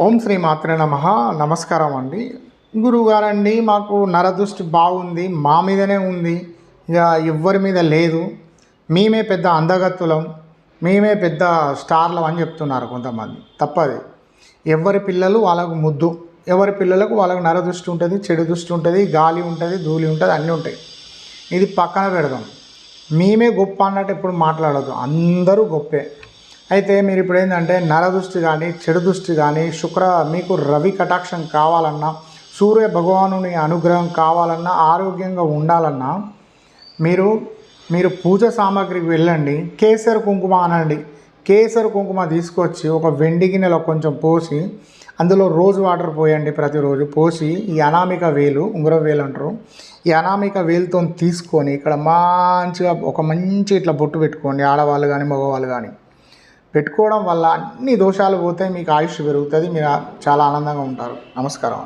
ఓం శ్రీ మాత్రే నమ. నమస్కారం అండి. గురువుగారండి మాకు నరదృష్టి బాగుంది మా మీదనే ఉంది. ఇక ఎవ్వరి మీద లేదు. మేమే పెద్ద అందగత్తులం మేమే పెద్ద స్టార్లం అని చెప్తున్నారు కొంతమంది. తప్పది. ఎవరి పిల్లలు వాళ్ళకు ముద్దు. ఎవరి పిల్లలకు వాళ్ళకు నరదృష్టి ఉంటుంది చెడు దృష్టి ఉంటుంది గాలి ఉంటుంది ధూళి ఉంటుంది అన్నీ ఉంటాయి. ఇది పక్కన పెడదాం. మేమే గొప్ప అన్నట్టు ఎప్పుడు మాట్లాడదు అందరూ గొప్పే. అయితే మీరు ఇప్పుడు ఏంటంటే నరదృష్టి కానీ చెడు దృష్టి కానీ శుక్ర మీకు రవి కటాక్షం కావాలన్నా సూర్య భగవానుని అనుగ్రహం కావాలన్నా ఆరోగ్యంగా ఉండాలన్నా మీరు మీరు పూజ సామాగ్రికి వెళ్ళండి కేసరి కుంకుమ అనండి. కేసరి కుంకుమ తీసుకొచ్చి ఒక వెండి గిన్నెలో కొంచెం పోసి అందులో రోజు వాటర్ పోయండి ప్రతిరోజు పోసి ఈ అనామిక వేలు ఉంగరం వేలు అంటారు ఈ అనామిక వేలుతో తీసుకొని ఇక్కడ మంచిగా ఒక మంచి ఇట్లా బొట్టు పెట్టుకోండి ఆడవాళ్ళు కానీ మగవాళ్ళు కానీ. పెట్టుకోవడం వల్ల అన్ని దోషాలు పోతాయి మీకు ఆయుష్ పెరుగుతుంది మీరు చాలా ఆనందంగా ఉంటారు. నమస్కారం